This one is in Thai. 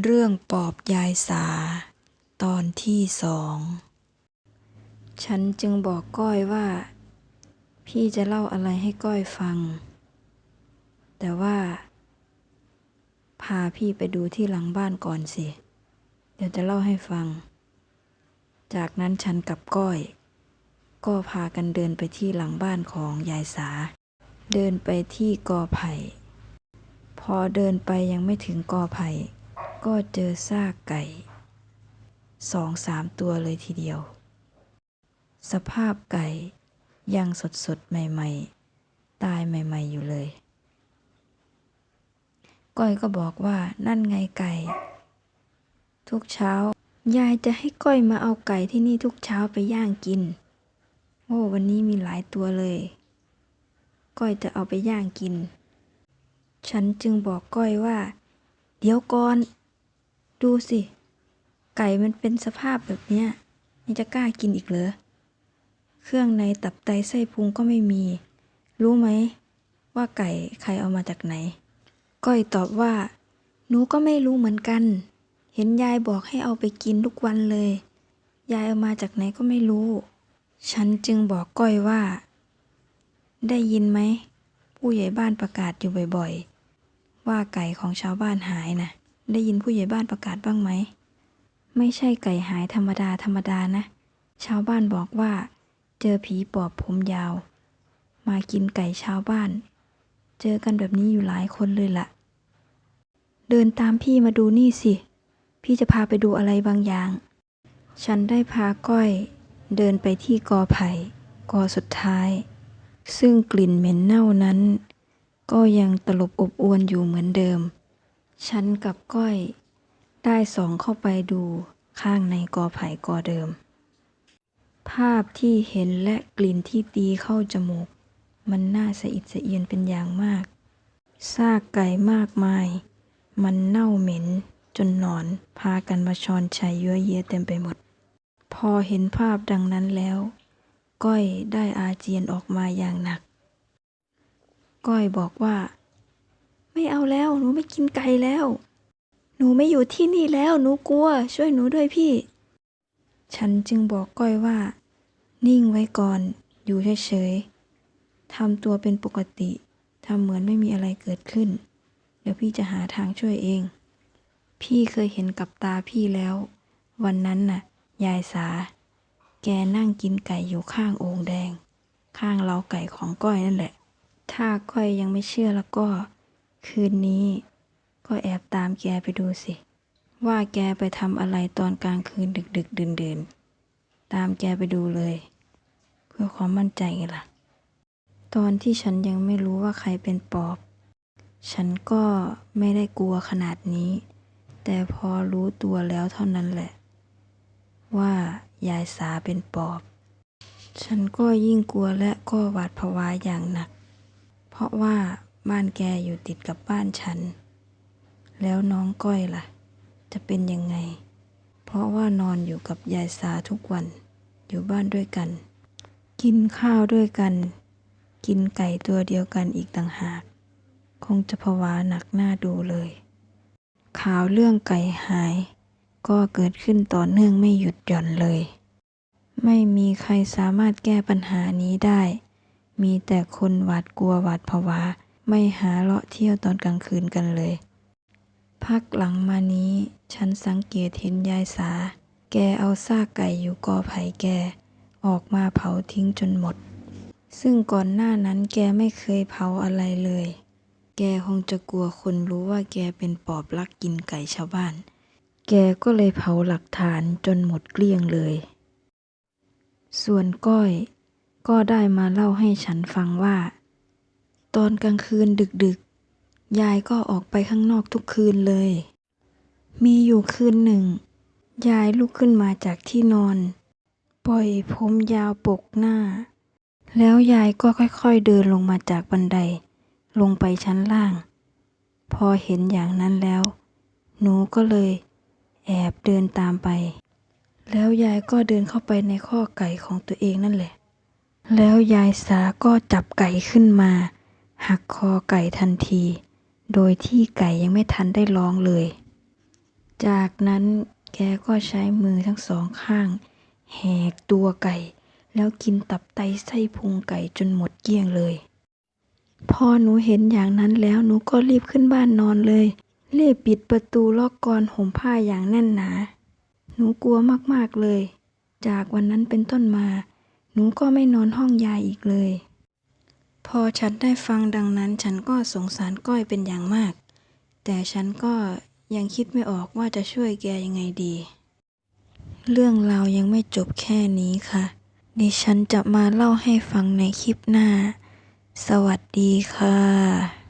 เรื่องปอบยายสา ตอนที่สอง ฉันจึงบอกก้อยว่า พี่จะเล่าอะไรให้ก้อยฟัง แต่ว่า พาพี่ไปดูที่หลังบ้านก่อนสิ เดี๋ยวจะเล่าให้ฟัง จากนั้นฉันกับก้อย ก็พากันเดินไปที่หลังบ้านของยายสา เดินไปที่กอไผ่ พอเดินไปยังไม่ถึงกอไผ่ ก็เจอซากไก่สองสามตัวเลยทีเดียว สภาพไก่ยังสดสดใหม่ ๆ ตายใหม่ ๆ อยู่เลย ก้อยก็บอกว่านั่นไงไก่ ทุกเช้า ยายจะให้ก้อยมาเอาไก่ที่นี่ทุกเช้าไปย่างกิน โอ้วันนี้มีหลายตัวเลย ก้อยจะเอาไปย่างกิน ฉันจึงบอกก้อยว่า เดี๋ยวก่อน ดูสิ ไก่มันเป็นสภาพแบบเนี้ยยังจะกล้ากินอีกเหรอ เครื่องในตับไตไส้พุงก็ไม่มี รู้ไหม ว่าไก่ใครเอามาจากไหน ก้อยตอบว่า หนูก็ไม่รู้เหมือนกัน เห็นยายบอกให้เอาไปกินทุกวันเลย ยายเอามาจากไหนก็ไม่รู้ ฉันจึงบอกก้อยว่า ได้ยินไหม ผู้ใหญ่บ้านประกาศอยู่บ่อยๆ ว่าไก่ของชาวบ้านหายนะ ได้ยินผู้ใหญ่บ้านประกาศบ้างไหม ไม่ใช่ไก่หายธรรมดาธรรมดานะ ชาวบ้านบอกว่า เจอผีปอบผมยาว มากินไก่ชาวบ้าน เจอกันแบบนี้อยู่หลายคนเลยล่ะ เดินตามพี่มาดูนี่สิ พี่จะพาไปดูอะไรบางอย่าง ฉันได้พาก้อย เดินไปที่กอไผ่ กอสุดท้าย ซึ่งกลิ่นเหม็นเน่านั้น ก็ยังตลบอบอวนอยู่เหมือนเดิม ฉันกับก้อย ได้ส่องเข้าไปดูข้างในกอไผ่กอเดิม ภาพที่เห็นและกลิ่นที่ตีเข้าจมูก มันน่าสะอิดสะเอียนเป็นอย่างมาก ซากไก่มากมาย มันเน่าเหม็นจนหนอนพากันมาชอนชัยเยื่อเยียเต็มไปหมด พอเห็นภาพดังนั้นแล้ว ก้อยได้อาเจียนออกมาอย่างหนัก ก้อยบอกว่า ไม่เอาแล้ว หนูไม่กินไก่แล้ว หนูไม่อยู่ที่นี่แล้ว หนูกลัว ช่วยหนูด้วยพี่ ฉันจึงบอกก้อยว่า นิ่งไว้ก่อน อยู่เฉยๆทำตัวเป็นปกติทำเหมือนไม่มีอะไรเกิดขึ้น เดี๋ยวพี่จะหาทางช่วยเอง พี่เคยเห็นกับตาพี่แล้ว วันนั้นน่ะ ยายสา แกนั่งกินไก่อยู่ข้างโอ่งแดง ข้างเล้าไก่ของก้อยนั่นแหละ ถ้าก้อยยังไม่เชื่อแล้วก็ คืนนี้ ก็แอบตามแกไปดูสิ ว่าแกไปทำอะไรตอนกลางคืนดึกดึกดื่นดื่นตามแกไปดูเลย เพื่อความมั่นใจไงล่ะ ตอนที่ฉันยังไม่รู้ว่าใครเป็นปอบ ฉันก็ไม่ได้กลัวขนาดนี้ แต่พอรู้ตัวแล้วเท่านั้นแหละ ว่ายายสาเป็นปอบ ฉันก็ยิ่งกลัวและก็หวาดผวาอย่างหนัก เพราะว่า บ้านแกอยู่ติดกับบ้านฉัน แล้วน้องก้อยล่ะ จะเป็นยังไง เพราะว่านอนอยู่กับยายสาทุกวัน อยู่บ้านด้วยกัน กินข้าวด้วยกัน กินไก่ตัวเดียวกันอีกต่างหาก คงจะผวาหนักหน้าดูเลย ข่าวเรื่องไก่หาย ก็เกิดขึ้นต่อเนื่องไม่หยุดหย่อนเลย ไม่มีใครสามารถแก้ปัญหานี้ได้ มีแต่คนหวาดกลัวหวาดผวา ไม่หาเลาะเที่ยวตอนกลางคืนกันเลย พักหลังมานี้ ฉันสังเกตเห็นยายสา แกเอาซากไก่อยู่กอไผ่แก ออกมาเผาทิ้งจนหมด ซึ่งก่อนหน้านั้นแกไม่เคยเผาอะไรเลย แกคงจะกลัวคนรู้ว่าแกเป็นปอบลักกินไก่ชาวบ้าน แกก็เลยเผาหลักฐานจนหมดเกลี้ยงเลย ส่วนก้อย ก็ได้มาเล่าให้ฉันฟังว่า ตอนกลางคืนดึกๆ ยายก็ออกไปข้างนอกทุกคืนเลย มีอยู่คืนหนึ่ง ยายลุกขึ้นมาจากที่นอน ปล่อยผมยาวปกหน้า แล้วยายก็ค่อยๆเดินลงมาจากบันได ลงไปชั้นล่าง พอเห็นอย่างนั้นแล้ว หนูก็เลย แอบเดินตามไป แล้วยายก็เดินเข้าไปในข้อไก่ของตัวเองนั่นแหละ แล้วยายสาก็จับไก่ขึ้นมา หักคอไก่ทันที โดยที่ไก่ยังไม่ทันได้ร้องเลย จากนั้นแกก็ใช้มือทั้งสองข้าง แหกตัวไก่ แล้วกินตับไตไส้พุงไก่จนหมดเกลี้ยงเลย พอหนูเห็นอย่างนั้นแล้วหนูก็รีบขึ้นบ้านนอนเลยรีบปิดประตูล็อกกรอนห่มผ้าอย่างแน่นหนา หนูกลัวมากๆเลย จากวันนั้นเป็นต้นมา หนูก็ไม่นอนห้องยายอีกเลย อฉันได้ฟังดังนั้นฉันก็สงสารก้อยเป็นอย่างมาก แต่ฉันก็ยังคิดไม่ออกว่าจะช่วยแกยังไงดี เรื่องราวยังไม่จบแค่นี้ค่ะดิฉันจะมาเล่าให้ฟังในคลิปหน้า สวัสดีค่ะ